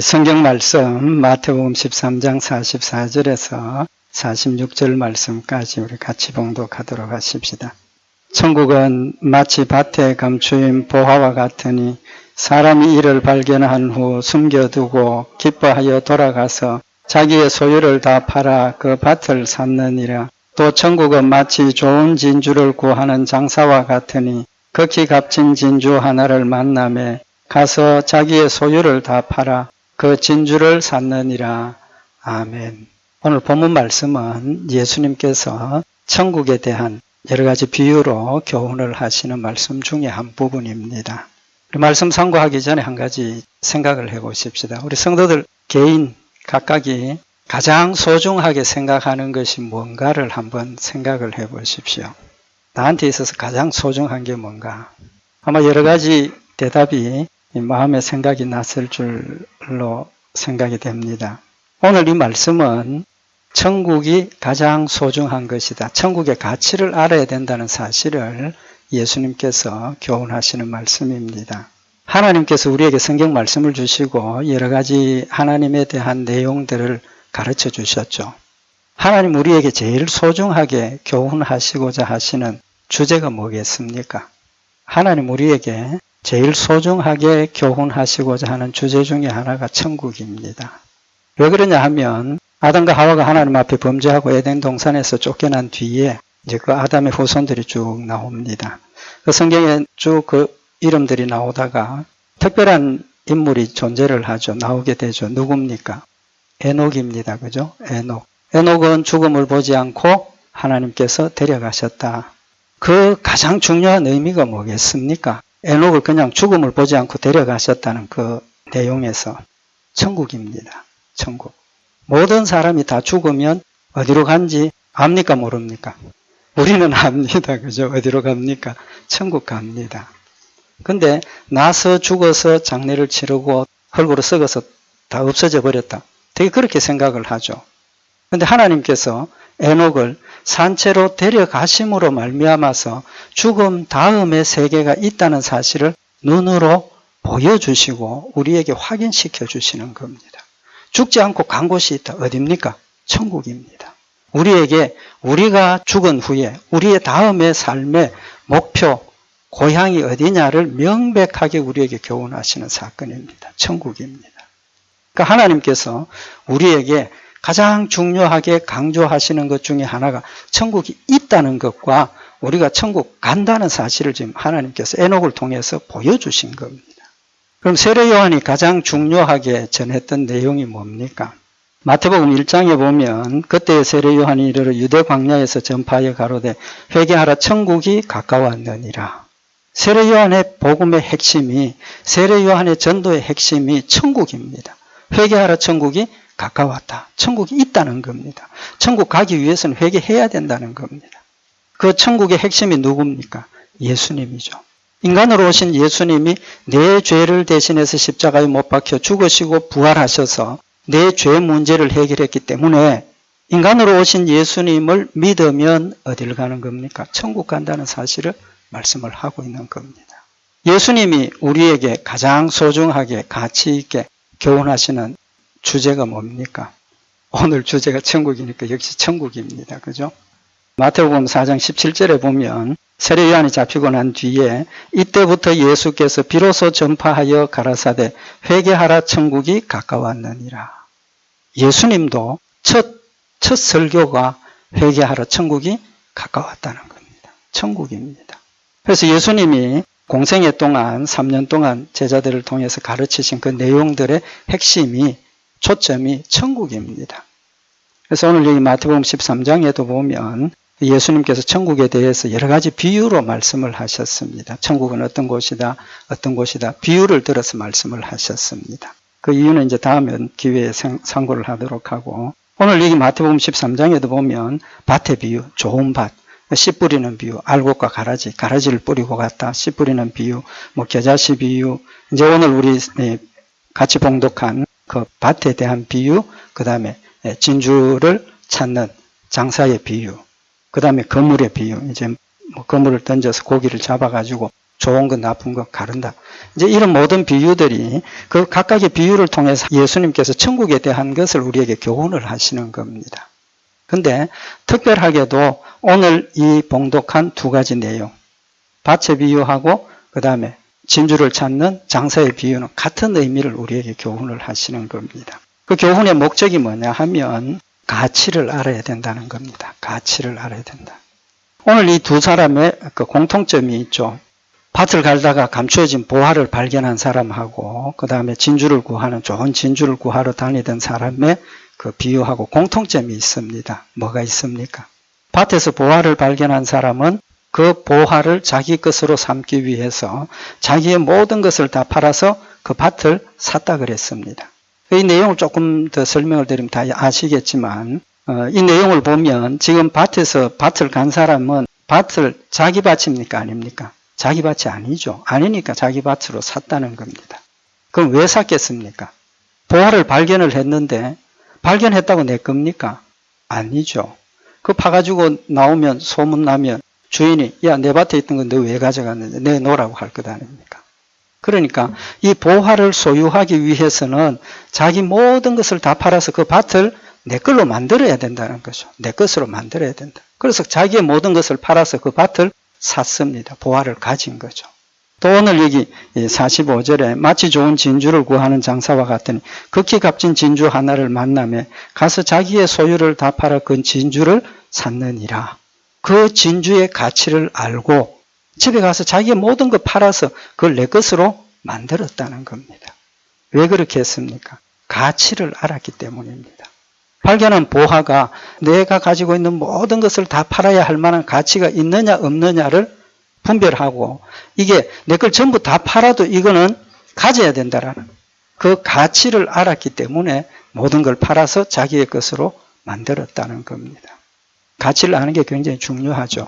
성경 말씀 마태복음 13장 44절에서 46절 말씀까지 우리 같이 봉독하도록 하십시다. 천국은 마치 밭에 감추인 보화와 같으니 사람이 이를 발견한 후 숨겨두고 기뻐하여 돌아가서 자기의 소유를 다 팔아 그 밭을 샀느니라. 또 천국은 마치 좋은 진주를 구하는 장사와 같으니 극히 값진 진주 하나를 만남에 가서 자기의 소유를 다 팔아 그 진주를 샀느니라. 아멘. 오늘 본문 말씀은 예수님께서 천국에 대한 여러 가지 비유로 교훈을 하시는 말씀 중에 한 부분입니다. 우리 말씀 상고하기 전에 한 가지 생각을 해 보십시다. 우리 성도들 개인 각각이 가장 소중하게 생각하는 것이 뭔가를 한번 생각을 해 보십시오. 나한테 있어서 가장 소중한 게 뭔가? 아마 여러 가지 대답이 마음의 생각이 났을 줄로 생각이 됩니다. 오늘 이 말씀은 천국이 가장 소중한 것이다. 천국의 가치를 알아야 된다는 사실을 예수님께서 교훈하시는 말씀입니다. 하나님께서 우리에게 성경 말씀을 주시고 여러 가지 하나님에 대한 내용들을 가르쳐 주셨죠. 하나님 우리에게 제일 소중하게 교훈하시고자 하시는 주제가 뭐겠습니까? 하나님 우리에게 제일 소중하게 교훈하시고자 하는 주제 중에 하나가 천국입니다. 왜 그러냐 하면 아담과 하와가 하나님 앞에 범죄하고 에덴 동산에서 쫓겨난 뒤에 이제 그 아담의 후손들이 쭉 나옵니다. 그 성경에 쭉 그 이름들이 나오다가 특별한 인물이 존재를 하죠. 나오게 되죠. 누굽니까? 에녹입니다. 그죠? 에녹. 에녹은 죽음을 보지 않고 하나님께서 데려가셨다. 그 가장 중요한 의미가 뭐겠습니까? 에녹을 그냥 죽음을 보지 않고 데려가셨다는 그 내용에서 천국입니다. 천국. 모든 사람이 다 죽으면 어디로 간지 압니까 모릅니까? 우리는 압니다. 그죠? 어디로 갑니까? 천국 갑니다. 근데 나서 죽어서 장례를 치르고 헐고로 썩어서 다 없어져 버렸다. 되게 그렇게 생각을 하죠. 근데 하나님께서 에녹을 산채로 데려가심으로 말미암아서 죽음 다음의 세계가 있다는 사실을 눈으로 보여주시고 우리에게 확인시켜 주시는 겁니다. 죽지 않고 간 곳이 있다. 어딥니까? 천국입니다. 우리에게 우리가 죽은 후에 우리의 다음의 삶의 목표, 고향이 어디냐를 명백하게 우리에게 교훈하시는 사건입니다. 천국입니다. 그러니까 하나님께서 우리에게 가장 중요하게 강조하시는 것 중에 하나가 천국이 있다는 것과 우리가 천국 간다는 사실을 지금 하나님께서 에녹을 통해서 보여주신 겁니다. 그럼 세례 요한이 가장 중요하게 전했던 내용이 뭡니까? 마태복음 1장에 보면 그때 세례 요한이 이르러 유대 광야에서 전파하여 가로되 회개하라 천국이 가까웠느니라. 세례 요한의 복음의 핵심이 세례 요한의 전도의 핵심이 천국입니다. 회개하라 천국이 가까웠다. 천국이 있다는 겁니다. 천국 가기 위해서는 회개해야 된다는 겁니다. 그 천국의 핵심이 누굽니까? 예수님이죠. 인간으로 오신 예수님이 내 죄를 대신해서 십자가에 못 박혀 죽으시고 부활하셔서 내 죄 문제를 해결했기 때문에 인간으로 오신 예수님을 믿으면 어딜 가는 겁니까? 천국 간다는 사실을 말씀을 하고 있는 겁니다. 예수님이 우리에게 가장 소중하게 가치 있게 교훈하시는 주제가 뭡니까? 오늘 주제가 천국이니까 역시 천국입니다. 그죠? 마태복음 4장 17절에 보면 세례 요한이 잡히고 난 뒤에 이때부터 예수께서 비로소 전파하여 가라사대 회개하라 천국이 가까웠느니라. 예수님도 첫, 첫 설교가 회개하라 천국이 가까웠다는 겁니다. 천국입니다. 그래서 예수님이 공생애 동안 3년 동안 제자들을 통해서 가르치신 그 내용들의 핵심이 초점이 천국입니다. 그래서 오늘 여기 마태복음 13장에도 보면 예수님께서 천국에 대해서 여러 가지 비유로 말씀을 하셨습니다. 천국은 어떤 곳이다, 어떤 곳이다. 비유를 들어서 말씀을 하셨습니다. 그 이유는 이제 다음에 기회에 상고를 하도록 하고 오늘 여기 마태복음 13장에도 보면 밭의 비유, 좋은 밭, 씨 뿌리는 비유, 알곡과 가라지, 가라지를 뿌리고 갔다, 씨 뿌리는 비유, 뭐 겨자씨 비유, 이제 오늘 우리 네, 같이 봉독한 그 밭에 대한 비유, 그 다음에 진주를 찾는 장사의 비유, 그 다음에 거물의 비유, 이제 뭐 거물을 던져서 고기를 잡아가지고 좋은 것, 나쁜 것 가른다. 이제 이런 모든 비유들이 그 각각의 비유를 통해서 예수님께서 천국에 대한 것을 우리에게 교훈을 하시는 겁니다. 근데 특별하게도 오늘 이 봉독한 두 가지 내용, 밭의 비유하고 그 다음에 진주를 찾는 장사의 비유는 같은 의미를 우리에게 교훈을 하시는 겁니다. 그 교훈의 목적이 뭐냐 하면 가치를 알아야 된다는 겁니다. 가치를 알아야 된다. 오늘 이 두 사람의 그 공통점이 있죠. 밭을 갈다가 감추어진 보화를 발견한 사람하고 그 다음에 진주를 구하는 좋은 진주를 구하러 다니던 사람의 그 비유하고 공통점이 있습니다. 뭐가 있습니까? 밭에서 보화를 발견한 사람은 그 보화를 자기 것으로 삼기 위해서 자기의 모든 것을 다 팔아서 그 밭을 샀다 그랬습니다. 이 내용을 조금 더 설명을 드리면 다 아시겠지만 어, 이 내용을 보면 지금 밭에서 밭을 간 사람은 밭을 자기 밭입니까 아닙니까? 자기 밭이 아니죠. 아니니까 자기 밭으로 샀다는 겁니다. 그럼 왜 샀겠습니까? 보화를 발견을 했는데 발견했다고 내 겁니까? 아니죠. 그 파가지고 나오면 소문나면 주인이 야 내 밭에 있던 건 너 왜 가져갔는데 내 놓으라고 할 것 아닙니까? 그러니까 이 보화를 소유하기 위해서는 자기 모든 것을 다 팔아서 그 밭을 내 걸로 만들어야 된다는 거죠. 내 것으로 만들어야 된다. 그래서 자기의 모든 것을 팔아서 그 밭을 샀습니다. 보화를 가진 거죠. 또 오늘 여기 45절에 마치 좋은 진주를 구하는 장사와 같으니 극히 값진 진주 하나를 만남에 가서 자기의 소유를 다 팔아 그 진주를 샀느니라. 그 진주의 가치를 알고 집에 가서 자기의 모든 것 팔아서 그걸 내 것으로 만들었다는 겁니다. 왜 그렇게 했습니까? 가치를 알았기 때문입니다. 발견한 보화가 내가 가지고 있는 모든 것을 다 팔아야 할 만한 가치가 있느냐 없느냐를 분별하고 이게 내 걸 전부 다 팔아도 이거는 가져야 된다라는 그 가치를 알았기 때문에 모든 걸 팔아서 자기의 것으로 만들었다는 겁니다. 가치를 아는 게 굉장히 중요하죠.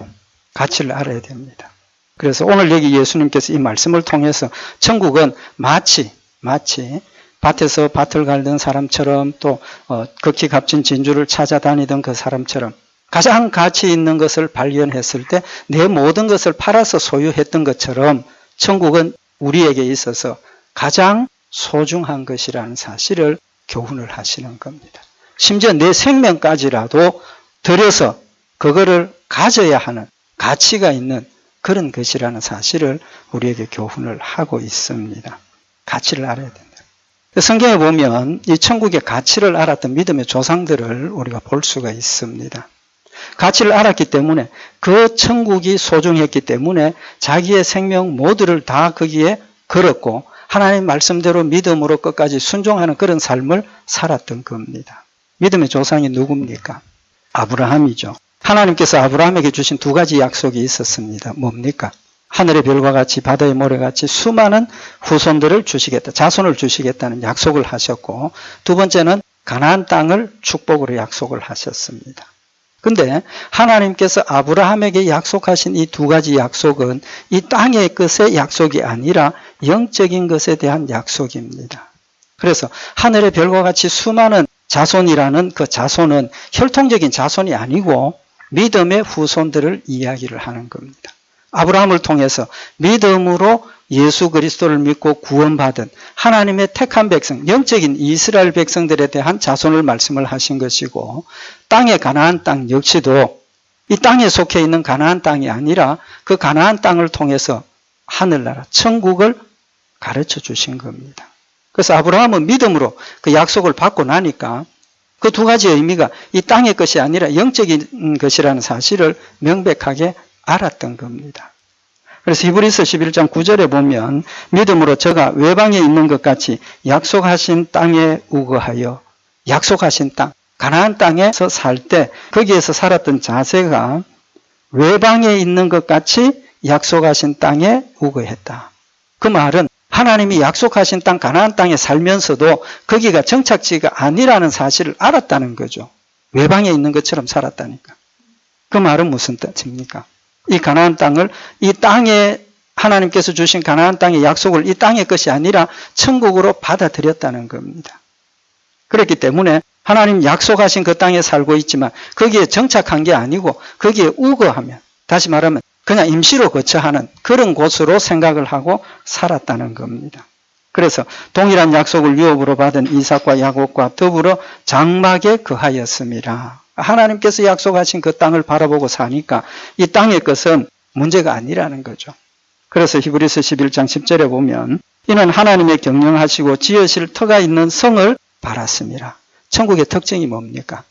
가치를 알아야 됩니다. 그래서 오늘 여기 예수님께서 이 말씀을 통해서 천국은 마치 마치 밭에서 밭을 갈던 사람처럼 또 어, 극히 값진 진주를 찾아다니던 그 사람처럼 가장 가치 있는 것을 발견했을 때 내 모든 것을 팔아서 소유했던 것처럼 천국은 우리에게 있어서 가장 소중한 것이라는 사실을 교훈을 하시는 겁니다. 심지어 내 생명까지라도 들여서 그거를 가져야 하는 가치가 있는 그런 것이라는 사실을 우리에게 교훈을 하고 있습니다. 가치를 알아야 된다. 성경에 보면 이 천국의 가치를 알았던 믿음의 조상들을 우리가 볼 수가 있습니다. 가치를 알았기 때문에 그 천국이 소중했기 때문에 자기의 생명 모두를 다 거기에 걸었고 하나님 말씀대로 믿음으로 끝까지 순종하는 그런 삶을 살았던 겁니다. 믿음의 조상이 누굽니까? 아브라함이죠. 하나님께서 아브라함에게 주신 두 가지 약속이 있었습니다. 뭡니까? 하늘의 별과 같이 바다의 모래같이 수많은 후손들을 주시겠다. 자손을 주시겠다는 약속을 하셨고 두 번째는 가나안 땅을 축복으로 약속을 하셨습니다. 근데 하나님께서 아브라함에게 약속하신 이 두 가지 약속은 이 땅의 것의 약속이 아니라 영적인 것에 대한 약속입니다. 그래서 하늘의 별과 같이 수많은 자손이라는 그 자손은 혈통적인 자손이 아니고 믿음의 후손들을 이야기를 하는 겁니다. 아브라함을 통해서 믿음으로 예수 그리스도를 믿고 구원받은 하나님의 택한 백성, 영적인 이스라엘 백성들에 대한 자손을 말씀을 하신 것이고 땅의 가나안 땅 역시도 이 땅에 속해 있는 가나안 땅이 아니라 그 가나안 땅을 통해서 하늘나라 천국을 가르쳐 주신 겁니다. 그래서 아브라함은 믿음으로 그 약속을 받고 나니까 그 두 가지 의미가 이 땅의 것이 아니라 영적인 것이라는 사실을 명백하게 알았던 겁니다. 그래서 히브리서 11장 9절에 보면 믿음으로 저가 외방에 있는 것 같이 약속하신 땅에 우거하여 약속하신 땅 가나안 땅에서 살 때 거기에서 살았던 자세가 외방에 있는 것 같이 약속하신 땅에 우거했다. 그 말은 하나님이 약속하신 땅 가나안 땅에 살면서도 거기가 정착지가 아니라는 사실을 알았다는 거죠. 외방에 있는 것처럼 살았다니까. 그 말은 무슨 뜻입니까? 이 가나안 땅을 이 땅에 하나님께서 주신 가나안 땅의 약속을 이 땅의 것이 아니라 천국으로 받아들였다는 겁니다. 그렇기 때문에 하나님 약속하신 그 땅에 살고 있지만 거기에 정착한 게 아니고 거기에 우거하면 다시 말하면 그냥 임시로 거처하는 그런 곳으로 생각을 하고 살았다는 겁니다. 그래서 동일한 약속을 유업으로 받은 이삭과 야곱과 더불어 장막에 거하였습니다. 하나님께서 약속하신 그 땅을 바라보고 사니까 이 땅의 것은 문제가 아니라는 거죠. 그래서 히브리서 11장 10절에 보면 이는 하나님의 경영하시고 지으실 터가 있는 성을 바랐습니다. 천국의 특징이 뭡니까?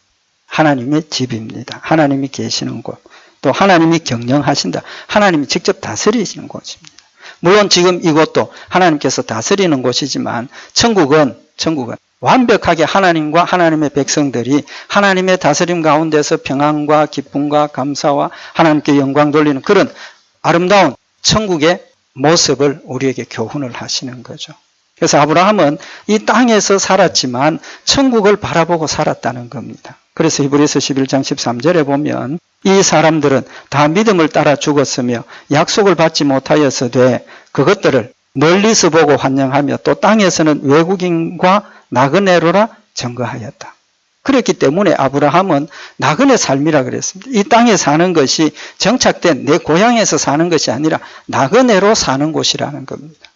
하나님의 집입니다. 하나님이 계시는 곳. 또 하나님이 경영하신다. 하나님이 직접 다스리시는 곳입니다. 물론 지금 이곳도 하나님께서 다스리는 곳이지만 천국은 천국은 완벽하게 하나님과 하나님의 백성들이 하나님의 다스림 가운데서 평안과 기쁨과 감사와 하나님께 영광 돌리는 그런 아름다운 천국의 모습을 우리에게 교훈을 하시는 거죠. 그래서 아브라함은 이 땅에서 살았지만 천국을 바라보고 살았다는 겁니다. 그래서 히브리서 11장 13절에 보면 이 사람들은 다 믿음을 따라 죽었으며 약속을 받지 못하였으되 그것들을 멀리서 보고 환영하며 또 땅에서는 외국인과 나그네로라 증거하였다. 그렇기 때문에 아브라함은 나그네 삶이라 그랬습니다. 이 땅에 사는 것이 정착된 내 고향에서 사는 것이 아니라 나그네로 사는 곳이라는 겁니다.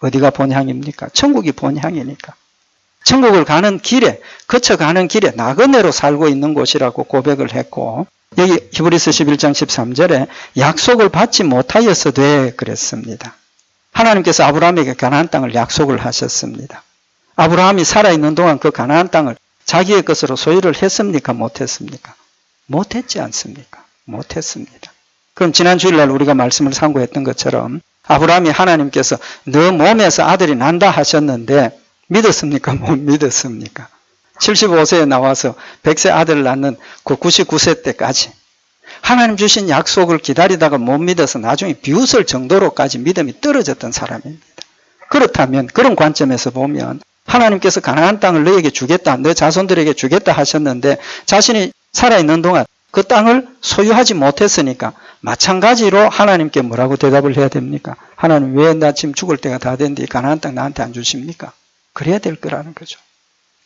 어디가 본향입니까? 천국이 본향이니까. 천국을 가는 길에, 거쳐가는 길에 나그네로 살고 있는 곳이라고 고백을 했고, 여기 히브리서 11장 13절에 약속을 받지 못하여서 돼 그랬습니다. 하나님께서 아브라함에게 가나안 땅을 약속을 하셨습니다. 아브라함이 살아있는 동안 그 가나안 땅을 자기의 것으로 소유를 했습니까? 못했습니까? 못했지 않습니까? 못했습니다. 그럼 지난 주일날 우리가 말씀을 상고했던 것처럼 아브라함이 하나님께서 너 몸에서 아들이 난다 하셨는데 믿었습니까? 못 믿었습니까? 75세에 나와서 100세 아들을 낳는 그 99세 때까지 하나님 주신 약속을 기다리다가 못 믿어서 나중에 비웃을 정도로까지 믿음이 떨어졌던 사람입니다. 그렇다면 그런 관점에서 보면 하나님께서 가나안 땅을 너에게 주겠다, 너 자손들에게 주겠다 하셨는데 자신이 살아있는 동안 그 땅을 소유하지 못했으니까 마찬가지로 하나님께 뭐라고 대답을 해야 됩니까? 하나님 왜 나 지금 죽을 때가 다 됐는데 가나안 땅 나한테 안 주십니까? 그래야 될 거라는 거죠.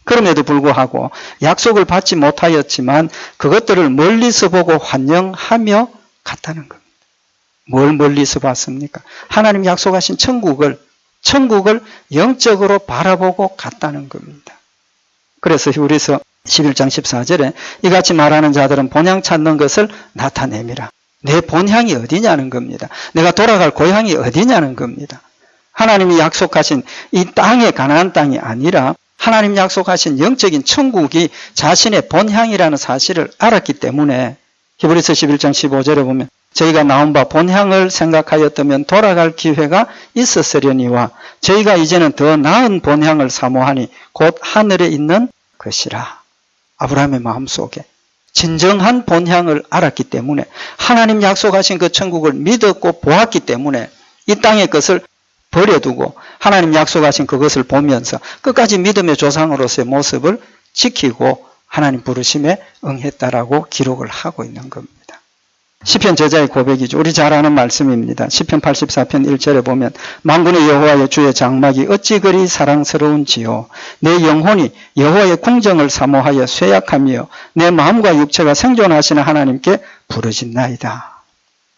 그럼에도 불구하고 약속을 받지 못하였지만 그것들을 멀리서 보고 환영하며 갔다는 겁니다. 뭘 멀리서 봤습니까? 하나님 약속하신 천국을 천국을 영적으로 바라보고 갔다는 겁니다. 그래서 우리서 11장 14절에 이같이 말하는 자들은 본향 찾는 것을 나타내미라. 내 본향이 어디냐는 겁니다. 내가 돌아갈 고향이 어디냐는 겁니다. 하나님이 약속하신 이 땅의 가나안 땅이 아니라 하나님 약속하신 영적인 천국이 자신의 본향이라는 사실을 알았기 때문에 히브리서 11장 15절에 보면 저희가 나온 바 본향을 생각하였다면 돌아갈 기회가 있었으려니와 저희가 이제는 더 나은 본향을 사모하니 곧 하늘에 있는 것이라. 아브라함의 마음속에 진정한 본향을 알았기 때문에 하나님 약속하신 그 천국을 믿었고 보았기 때문에 이 땅의 것을 버려두고 하나님 약속하신 그것을 보면서 끝까지 믿음의 조상으로서의 모습을 지키고 하나님 부르심에 응했다라고 기록을 하고 있는 겁니다. 시편 저자의 고백이죠. 우리 잘 아는 말씀입니다. 시편 84편 1절에 보면 만군의 여호와의 주의 장막이 어찌 그리 사랑스러운지요. 내 영혼이 여호와의 궁정을 사모하여 쇠약하며 내 마음과 육체가 생존하시는 하나님께 부르짖나이다.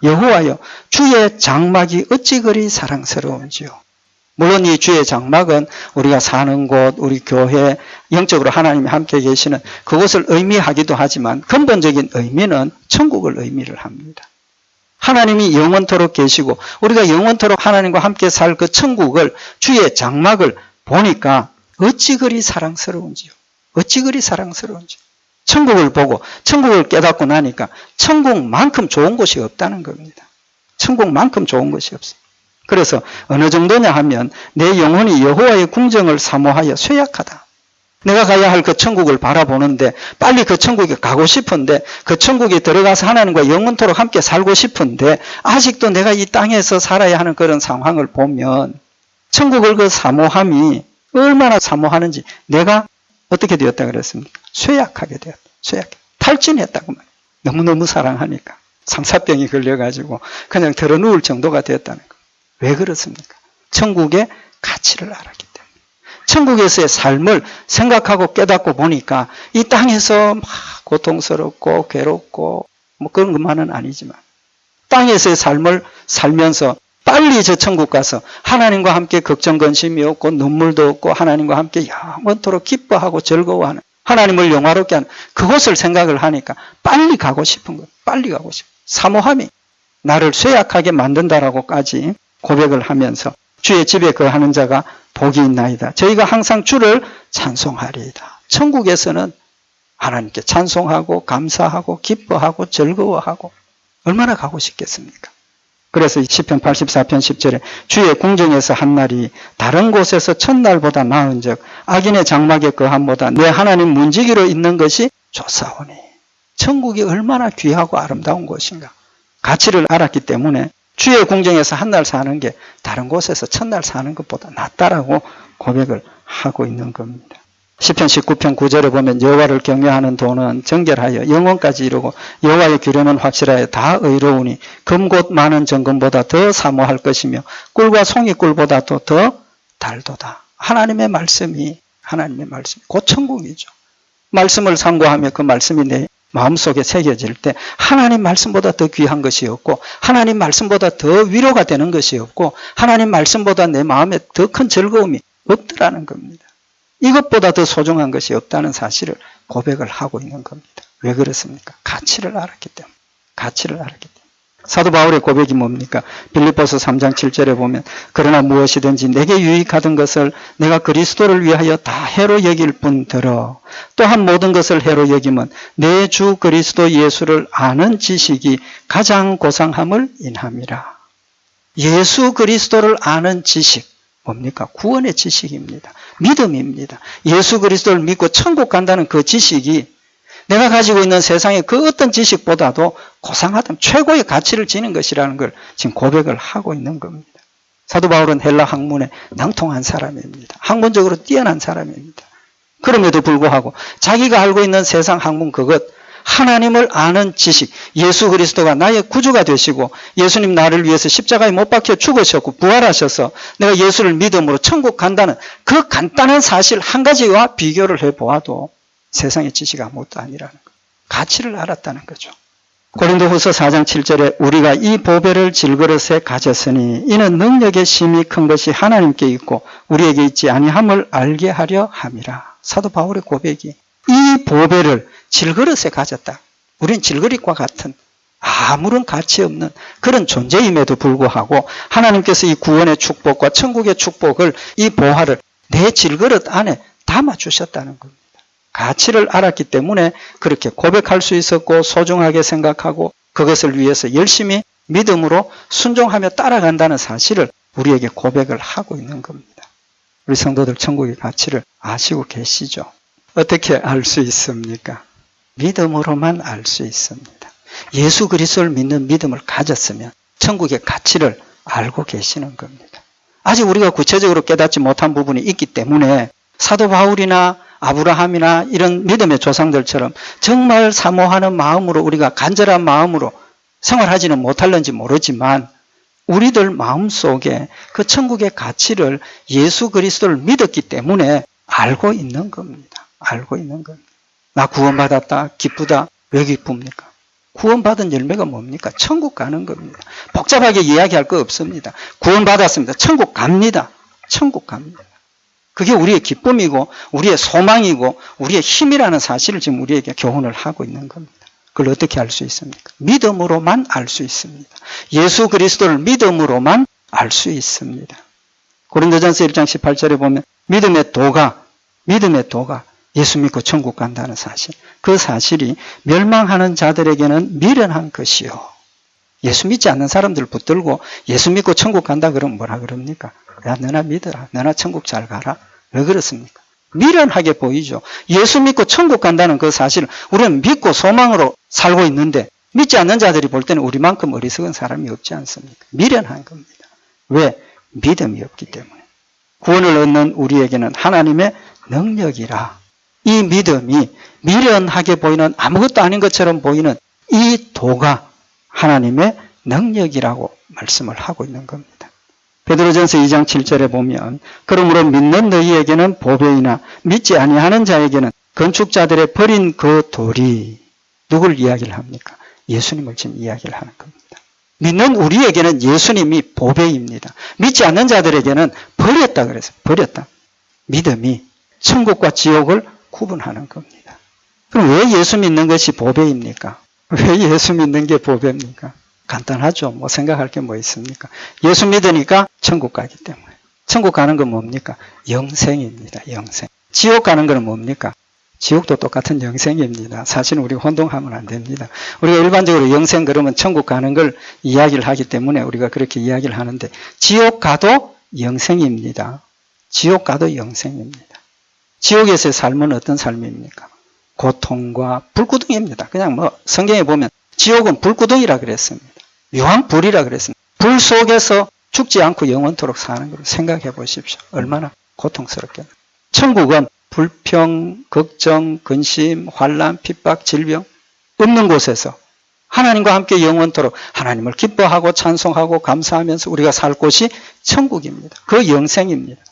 여호와여 주의 장막이 어찌 그리 사랑스러운지요. 물론 이 주의 장막은 우리가 사는 곳, 우리 교회, 영적으로 하나님이 함께 계시는 그것을 의미하기도 하지만 근본적인 의미는 천국을 의미를 합니다. 하나님이 영원토록 계시고 우리가 영원토록 하나님과 함께 살 그 천국을 주의 장막을 보니까 어찌 그리 사랑스러운지요. 어찌 그리 사랑스러운지. 천국을 보고 천국을 깨닫고 나니까 천국만큼 좋은 곳이 없다는 겁니다. 천국만큼 좋은 것이 없어요. 그래서 어느 정도냐 하면 내 영혼이 여호와의 궁정을 사모하여 쇠약하다. 내가 가야 할 그 천국을 바라보는데 빨리 그 천국에 가고 싶은데 그 천국에 들어가서 하나님과 영원토록 함께 살고 싶은데 아직도 내가 이 땅에서 살아야 하는 그런 상황을 보면 천국을 그 사모함이 얼마나 사모하는지 내가 어떻게 되었다 그랬습니까? 쇠약하게 되었다. 쇠약. 탈진했다고 말이에요. 너무너무 사랑하니까. 상사병이 걸려가지고 그냥 들어누울 정도가 되었다는 거예요. 왜 그렇습니까? 천국의 가치를 알았기 때문에. 천국에서의 삶을 생각하고 깨닫고 보니까 이 땅에서 막 고통스럽고 괴롭고 뭐 그런 것만은 아니지만 땅에서의 삶을 살면서 빨리 저 천국 가서 하나님과 함께 걱정 근심이 없고 눈물도 없고 하나님과 함께 영원토록 기뻐하고 즐거워하는 하나님을 영화롭게 하는 그곳을 생각을 하니까 빨리 가고 싶은 거예요. 빨리 가고 싶어. 사모함이 나를 쇠약하게 만든다라고까지 고백을 하면서 주의 집에 거하는 자가 복이 있나이다. 저희가 항상 주를 찬송하리이다. 천국에서는 하나님께 찬송하고 감사하고 기뻐하고 즐거워하고 얼마나 가고 싶겠습니까? 그래서 10편 84편 10절에 주의 궁정에서 한 날이 다른 곳에서 첫날보다 나은 즉 악인의 장막에 거함보다 내 하나님 문지기로 있는 것이 좋사오니 천국이 얼마나 귀하고 아름다운 곳인가 가치를 알았기 때문에 주의 궁정에서 한 날 사는 게 다른 곳에서 첫날 사는 것보다 낫다라고 고백을 하고 있는 겁니다. 10편 19편 9절에 보면 여호와를 경외하는 도는 정결하여 영원까지 이루고 여호와의 규례는 확실하여 다 의로우니 금곧 많은 정금보다 더 사모할 것이며 꿀과 송이 꿀보다 도 더 달도다. 하나님의 말씀이 하나님의 말씀 곧 천국이죠. 말씀을 상고하며 그 말씀이 내 마음속에 새겨질 때 하나님 말씀보다 더 귀한 것이 없고 하나님 말씀보다 더 위로가 되는 것이 없고 하나님 말씀보다 내 마음에 더 큰 즐거움이 없더라는 겁니다. 이것보다 더 소중한 것이 없다는 사실을 고백을 하고 있는 겁니다. 왜 그렇습니까? 가치를 알았기 때문에. 가치를 알았기 때문에. 사도 바울의 고백이 뭡니까? 빌립보서 3장 7절에 보면 그러나 무엇이든지 내게 유익하던 것을 내가 그리스도를 위하여 다 해로 여길 뿐더러 또한 모든 것을 해로 여기면 내주 그리스도 예수를 아는 지식이 가장 고상함을 인함이라. 예수 그리스도를 아는 지식 뭡니까? 구원의 지식입니다. 믿음입니다. 예수 그리스도를 믿고 천국 간다는 그 지식이 내가 가지고 있는 세상의 그 어떤 지식보다도 고상하던 최고의 가치를 지닌 것이라는 걸 지금 고백을 하고 있는 겁니다. 사도 바울은 헬라 학문에 낭통한 사람입니다. 학문적으로 뛰어난 사람입니다. 그럼에도 불구하고 자기가 알고 있는 세상 학문 그것 하나님을 아는 지식, 예수 그리스도가 나의 구주가 되시고 예수님 나를 위해서 십자가에 못 박혀 죽으셨고 부활하셔서 내가 예수를 믿음으로 천국 간다는 그 간단한 사실 한 가지와 비교를 해 보아도 세상의 지식 아무것도 아니라는 거. 가치를 알았다는 거죠. 고린도후서 4장 7절에 우리가 이 보배를 질그릇에 가졌으니 이는 능력의 심이 큰 것이 하나님께 있고 우리에게 있지 아니함을 알게 하려 함이라. 사도 바울의 고백이 이 보배를 질그릇에 가졌다. 우린 질그릇과 같은 아무런 가치 없는 그런 존재임에도 불구하고 하나님께서 이 구원의 축복과 천국의 축복을 이 보화를 내 질그릇 안에 담아 주셨다는 겁니다. 가치를 알았기 때문에 그렇게 고백할 수 있었고 소중하게 생각하고 그것을 위해서 열심히 믿음으로 순종하며 따라간다는 사실을 우리에게 고백을 하고 있는 겁니다. 우리 성도들 천국의 가치를 아시고 계시죠? 어떻게 알 수 있습니까? 믿음으로만 알 수 있습니다. 예수 그리스도를 믿는 믿음을 가졌으면 천국의 가치를 알고 계시는 겁니다. 아직 우리가 구체적으로 깨닫지 못한 부분이 있기 때문에 사도 바울이나 아브라함이나 이런 믿음의 조상들처럼 정말 사모하는 마음으로 우리가 간절한 마음으로 생활하지는 못할는지 모르지만 우리들 마음 속에 그 천국의 가치를 예수 그리스도를 믿었기 때문에 알고 있는 겁니다. 알고 있는 겁니다. 나 구원받았다. 기쁘다. 왜 기쁩니까? 구원받은 열매가 뭡니까? 천국 가는 겁니다. 복잡하게 이야기할 거 없습니다. 구원받았습니다. 천국 갑니다. 천국 갑니다. 그게 우리의 기쁨이고 우리의 소망이고 우리의 힘이라는 사실을 지금 우리에게 교훈을 하고 있는 겁니다. 그걸 어떻게 알 수 있습니까? 믿음으로만 알 수 있습니다. 예수 그리스도를 믿음으로만 알 수 있습니다. 고린도전서 1장 18절에 보면 믿음의 도가 믿음의 도가 예수 믿고 천국 간다는 사실. 그 사실이 멸망하는 자들에게는 미련한 것이요. 예수 믿지 않는 사람들 붙들고 예수 믿고 천국 간다 그러면 뭐라 그럽니까? 야, 너나 믿어라. 너나 천국 잘 가라. 왜 그렇습니까? 미련하게 보이죠. 예수 믿고 천국 간다는 그 사실을 우리는 믿고 소망으로 살고 있는데 믿지 않는 자들이 볼 때는 우리만큼 어리석은 사람이 없지 않습니까? 미련한 겁니다. 왜? 믿음이 없기 때문에. 구원을 얻는 우리에게는 하나님의 능력이라. 이 믿음이 미련하게 보이는 아무것도 아닌 것처럼 보이는 이 도가 하나님의 능력이라고 말씀을 하고 있는 겁니다. 베드로전서 2장 7절에 보면 그러므로 믿는 너희에게는 보배이나 믿지 아니하는 자에게는 건축자들의 버린 그 돌이 누굴 이야기를 합니까? 예수님을 지금 이야기를 하는 겁니다. 믿는 우리에게는 예수님이 보배입니다. 믿지 않는 자들에게는 버렸다 그래서 버렸다. 믿음이 천국과 지옥을 구분하는 겁니다. 그럼 왜 예수 믿는 것이 보배입니까? 왜 예수 믿는 게 보배입니까? 간단하죠. 뭐 생각할 게 뭐 있습니까? 예수 믿으니까 천국 가기 때문에. 천국 가는 건 뭡니까? 영생입니다. 영생. 지옥 가는 건 뭡니까? 지옥도 똑같은 영생입니다. 사실은 우리가 혼동하면 안 됩니다. 우리가 일반적으로 영생 그러면 천국 가는 걸 이야기를 하기 때문에 우리가 그렇게 이야기를 하는데 지옥 가도 영생입니다. 지옥 가도 영생입니다. 지옥에서의 삶은 어떤 삶입니까? 고통과 불구덩이입니다. 그냥 뭐 성경에 보면 지옥은 불구덩이라 그랬습니다. 유황불이라 그랬습니다. 불 속에서 죽지 않고 영원토록 사는 걸 생각해 보십시오. 얼마나 고통스럽겠나. 천국은 불평, 걱정, 근심, 환란, 핍박, 질병 없는 곳에서 하나님과 함께 영원토록 하나님을 기뻐하고 찬송하고 감사하면서 우리가 살 곳이 천국입니다. 그 영생입니다.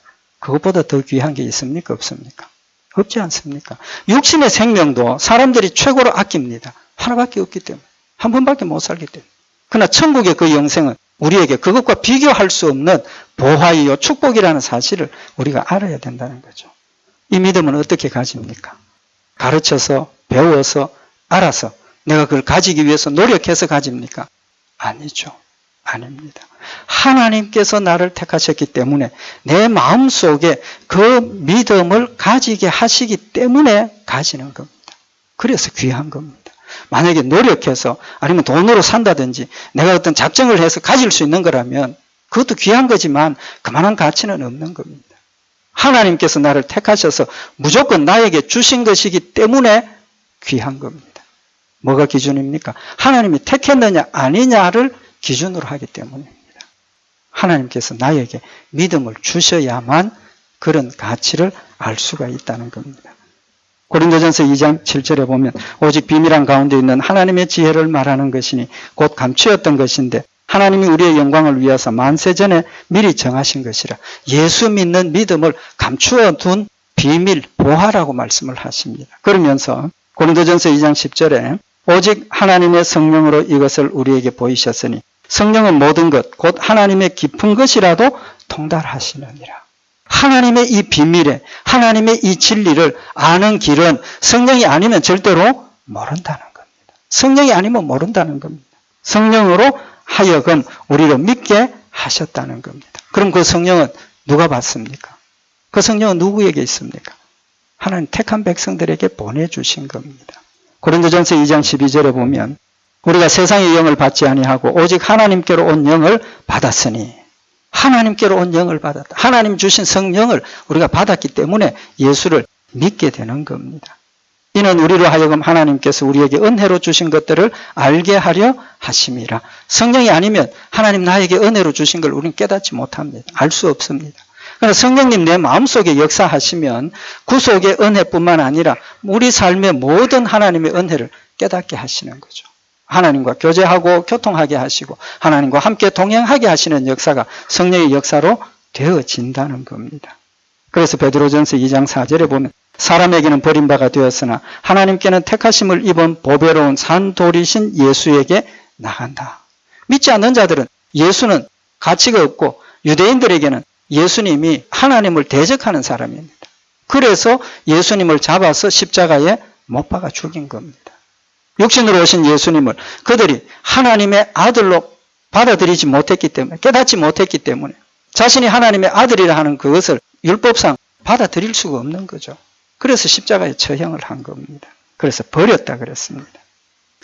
그것보다 더 귀한 게 있습니까? 없습니까? 없지 않습니까? 육신의 생명도 사람들이 최고로 아낍니다. 하나밖에 없기 때문에. 한 번밖에 못 살기 때문에. 그러나 천국의 그 영생은 우리에게 그것과 비교할 수 없는 보화이요 축복이라는 사실을 우리가 알아야 된다는 거죠. 이 믿음은 어떻게 가집니까? 가르쳐서 배워서 알아서 내가 그걸 가지기 위해서 노력해서 가집니까? 아니죠. 아닙니다. 하나님께서 나를 택하셨기 때문에 내 마음 속에 그 믿음을 가지게 하시기 때문에 가지는 겁니다. 그래서 귀한 겁니다. 만약에 노력해서 아니면 돈으로 산다든지 내가 어떤 작정을 해서 가질 수 있는 거라면 그것도 귀한 거지만 그만한 가치는 없는 겁니다. 하나님께서 나를 택하셔서 무조건 나에게 주신 것이기 때문에 귀한 겁니다. 뭐가 기준입니까? 하나님이 택했느냐 아니냐를 기준으로 하기 때문입니다. 하나님께서 나에게 믿음을 주셔야만 그런 가치를 알 수가 있다는 겁니다. 고린도전서 2장 7절에 보면 오직 비밀한 가운데 있는 하나님의 지혜를 말하는 것이니 곧 감추었던 것인데 하나님이 우리의 영광을 위해서 만세 전에 미리 정하신 것이라 예수 믿는 믿음을 감추어 둔 비밀 보화라고 말씀을 하십니다. 그러면서 고린도전서 2장 10절에 오직 하나님의 성령으로 이것을 우리에게 보이셨으니 성령은 모든 것, 곧 하나님의 깊은 것이라도 통달하시느니라. 하나님의 이 비밀에, 하나님의 이 진리를 아는 길은 성령이 아니면 절대로 모른다는 겁니다. 성령이 아니면 모른다는 겁니다. 성령으로 하여금 우리를 믿게 하셨다는 겁니다. 그럼 그 성령은 누가 받습니까? 그 성령은 누구에게 있습니까? 하나님 택한 백성들에게 보내주신 겁니다. 고린도전서 2장 12절에 보면 우리가 세상의 영을 받지 아니하고 오직 하나님께로 온 영을 받았으니 하나님께로 온 영을 받았다. 하나님 주신 성령을 우리가 받았기 때문에 예수를 믿게 되는 겁니다. 이는 우리로 하여금 하나님께서 우리에게 은혜로 주신 것들을 알게 하려 하심이라. 성령이 아니면 하나님 나에게 은혜로 주신 걸 우리는 깨닫지 못합니다. 알 수 없습니다. 그러나 성령님 내 마음속에 역사하시면 구속의 은혜뿐만 아니라 우리 삶의 모든 하나님의 은혜를 깨닫게 하시는 거죠. 하나님과 교제하고 교통하게 하시고 하나님과 함께 동행하게 하시는 역사가 성령의 역사로 되어진다는 겁니다. 그래서 베드로전서 2장 4절에 보면 사람에게는 버림바가 되었으나 하나님께는 택하심을 입은 보배로운 산돌이신 예수에게 나간다. 믿지 않는 자들은 예수는 가치가 없고 유대인들에게는 예수님이 하나님을 대적하는 사람입니다. 그래서 예수님을 잡아서 십자가에 못 박아 죽인 겁니다. 육신으로 오신 예수님을 그들이 하나님의 아들로 받아들이지 못했기 때문에 깨닫지 못했기 때문에 자신이 하나님의 아들이라 하는 그것을 율법상 받아들일 수가 없는 거죠. 그래서 십자가에 처형을 한 겁니다. 그래서 버렸다 그랬습니다.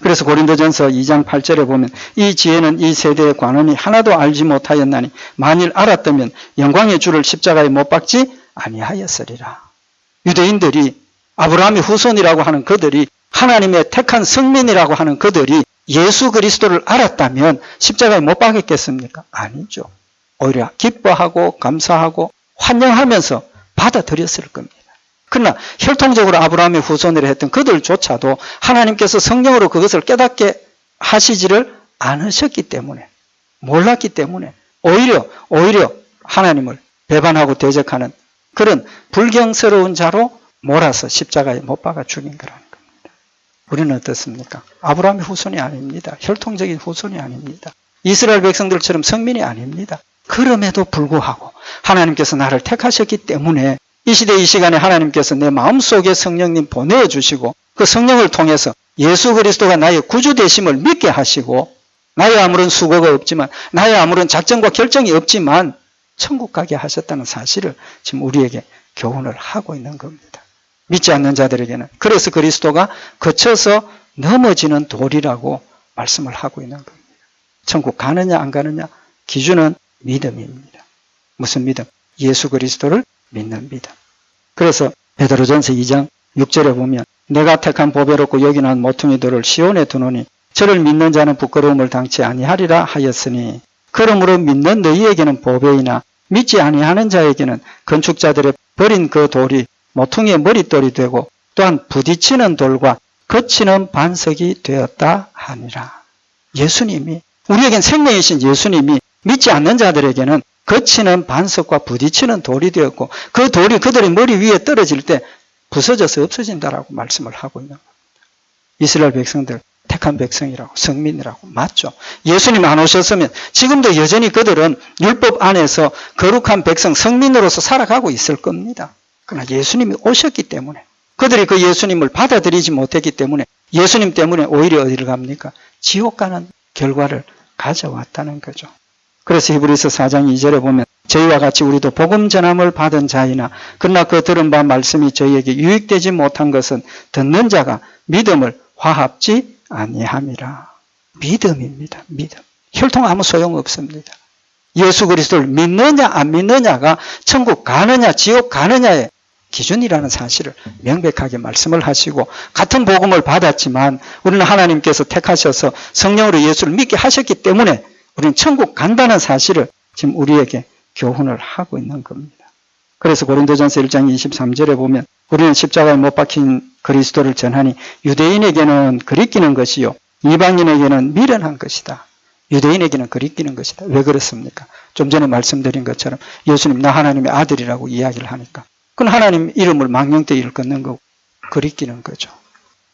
그래서 고린도전서 2장 8절에 보면 이 지혜는 이 세대의 관원이 하나도 알지 못하였나니 만일 알았다면 영광의 주를 십자가에 못 박지 아니하였으리라. 유대인들이 아브라함의 후손이라고 하는 그들이 하나님의 택한 성민이라고 하는 그들이 예수 그리스도를 알았다면 십자가에 못 박았겠습니까? 아니죠. 오히려 기뻐하고 감사하고 환영하면서 받아들였을 겁니다. 그러나 혈통적으로 아브라함의 후손이라 했던 그들조차도 하나님께서 성령으로 그것을 깨닫게 하시지를 않으셨기 때문에 몰랐기 때문에 오히려 오히려 하나님을 배반하고 대적하는 그런 불경스러운 자로 몰아서 십자가에 못 박아 죽인 겁니다. 우리는 어떻습니까? 아브라함의 후손이 아닙니다. 혈통적인 후손이 아닙니다. 이스라엘 백성들처럼 성민이 아닙니다. 그럼에도 불구하고 하나님께서 나를 택하셨기 때문에 이 시대 이 시간에 하나님께서 내 마음속에 성령님 보내주시고 그 성령을 통해서 예수 그리스도가 나의 구주 되심을 믿게 하시고 나의 아무런 수고가 없지만 나의 아무런 작정과 결정이 없지만 천국 가게 하셨다는 사실을 지금 우리에게 교훈을 하고 있는 겁니다. 믿지 않는 자들에게는 그래서 그리스도가 거쳐서 넘어지는 돌이라고 말씀을 하고 있는 겁니다. 천국 가느냐 안 가느냐 기준은 믿음입니다. 무슨 믿음? 예수 그리스도를 믿는 믿음. 그래서 베드로전서 2장 6절에 보면 내가 택한 보배롭고 여기난 모퉁이들을 시온에 두노니 저를 믿는 자는 부끄러움을 당치 아니하리라 하였으니 그러므로 믿는 너희에게는 보배이나 믿지 아니하는 자에게는 건축자들의 버린 그 돌이 모퉁이의 머릿돌이 되고 또한 부딪히는 돌과 거치는 반석이 되었다 하니라. 예수님이 우리에겐 생명이신 예수님이 믿지 않는 자들에게는 거치는 반석과 부딪히는 돌이 되었고 그 돌이 그들의 머리 위에 떨어질 때 부서져서 없어진다라고 말씀을 하고 있는 겁니다. 이스라엘 백성들 택한 백성이라고 성민이라고 맞죠. 예수님 안 오셨으면 지금도 여전히 그들은 율법 안에서 거룩한 백성 성민으로서 살아가고 있을 겁니다. 그러나 예수님이 오셨기 때문에 그들이 그 예수님을 받아들이지 못했기 때문에 예수님 때문에 오히려 어디를 갑니까? 지옥 가는 결과를 가져왔다는 거죠. 그래서 히브리서 4장 2절에 보면 저희와 같이 우리도 복음 전함을 받은 자이나 그러나 그 들은 바 말씀이 저희에게 유익되지 못한 것은 듣는 자가 믿음을 화합지 아니함이라. 믿음입니다. 믿음. 혈통 아무 소용 없습니다. 예수 그리스도를 믿느냐 안 믿느냐가 천국 가느냐 지옥 가느냐의 기준이라는 사실을 명백하게 말씀을 하시고 같은 복음을 받았지만 우리는 하나님께서 택하셔서 성령으로 예수를 믿게 하셨기 때문에 우리는 천국 간다는 사실을 지금 우리에게 교훈을 하고 있는 겁니다. 그래서 고린도전서 1장 23절에 보면 우리는 십자가에 못 박힌 그리스도를 전하니 유대인에게는 그리끼는 것이요 이방인에게는 미련한 것이다. 유대인에게는 그리끼는 것이다. 왜 그렇습니까? 좀 전에 말씀드린 것처럼 예수님 나 하나님의 아들이라고 이야기를 하니까 그건 하나님 이름을 망령되 일컫는 거고 그리끼는 거죠.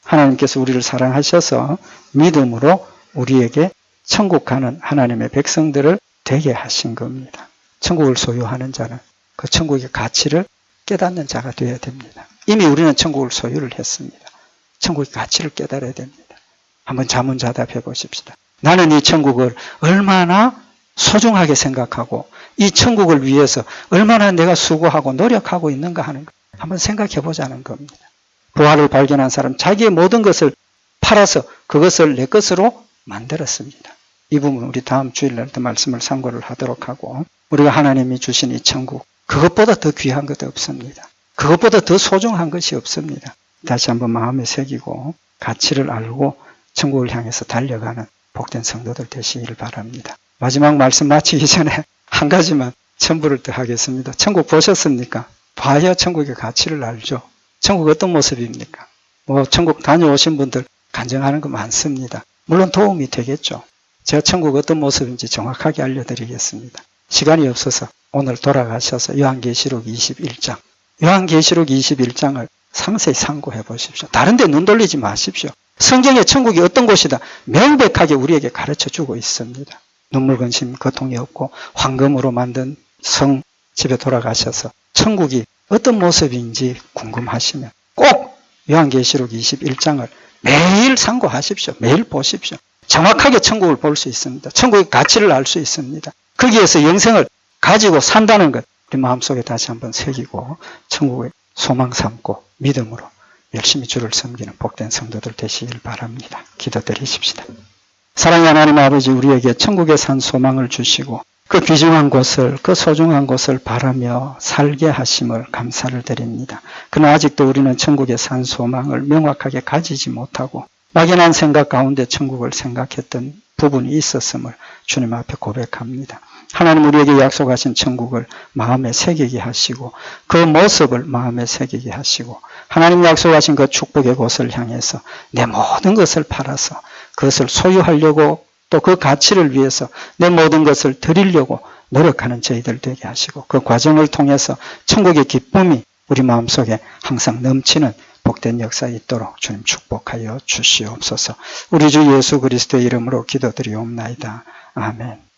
하나님께서 우리를 사랑하셔서 믿음으로 우리에게 천국 가는 하나님의 백성들을 되게 하신 겁니다. 천국을 소유하는 자는 그 천국의 가치를 깨닫는 자가 되어야 됩니다. 이미 우리는 천국을 소유를 했습니다. 천국의 가치를 깨달아야 됩니다. 한번 자문자답해 보십시다. 나는 이 천국을 얼마나 소중하게 생각하고 이 천국을 위해서 얼마나 내가 수고하고 노력하고 있는가 하는 거 한번 생각해 보자는 겁니다. 부활을 발견한 사람 자기의 모든 것을 팔아서 그것을 내 것으로 만들었습니다. 이 부분 우리 다음 주일날 때 말씀을 참고를 하도록 하고 우리가 하나님이 주신 이 천국 그것보다 더 귀한 것도 없습니다. 그것보다 더 소중한 것이 없습니다. 다시 한번 마음에 새기고 가치를 알고 천국을 향해서 달려가는 복된 성도들 되시기를 바랍니다. 마지막 말씀 마치기 전에 한 가지만 첨부를 더 하겠습니다. 천국 보셨습니까? 봐야 천국의 가치를 알죠. 천국 어떤 모습입니까? 뭐 천국 다녀오신 분들 간증하는 거 많습니다. 물론 도움이 되겠죠. 제가 천국 어떤 모습인지 정확하게 알려드리겠습니다. 시간이 없어서 오늘 돌아가셔서 요한계시록 21장, 요한계시록 21장을 상세히 상고해 보십시오. 다른 데 눈 돌리지 마십시오. 성경의 천국이 어떤 곳이다 명백하게 우리에게 가르쳐 주고 있습니다. 눈물 근심 고통이 없고 황금으로 만든 성 집에 돌아가셔서 천국이 어떤 모습인지 궁금하시면 꼭 요한계시록 21장을 매일 상고하십시오. 매일 보십시오. 정확하게 천국을 볼 수 있습니다. 천국의 가치를 알 수 있습니다. 거기에서 영생을 가지고 산다는 것 우리 마음속에 다시 한번 새기고 천국의 소망 삼고 믿음으로 열심히 주를 섬기는 복된 성도들 되시길 바랍니다. 기도드리십시다. 사랑의 하나님 아버지 우리에게 천국에 산 소망을 주시고 그 귀중한 곳을 그 소중한 곳을 바라며 살게 하심을 감사를 드립니다. 그러나 아직도 우리는 천국에 산 소망을 명확하게 가지지 못하고 막연한 생각 가운데 천국을 생각했던 부분이 있었음을 주님 앞에 고백합니다. 하나님 우리에게 약속하신 천국을 마음에 새기게 하시고 그 모습을 마음에 새기게 하시고 하나님 약속하신 그 축복의 곳을 향해서 내 모든 것을 팔아서 그것을 소유하려고 또 그 가치를 위해서 내 모든 것을 드리려고 노력하는 저희들 되게 하시고 그 과정을 통해서 천국의 기쁨이 우리 마음속에 항상 넘치는 복된 역사 있도록 주님 축복하여 주시옵소서. 우리 주 예수 그리스도의 이름으로 기도드리옵나이다. 아멘.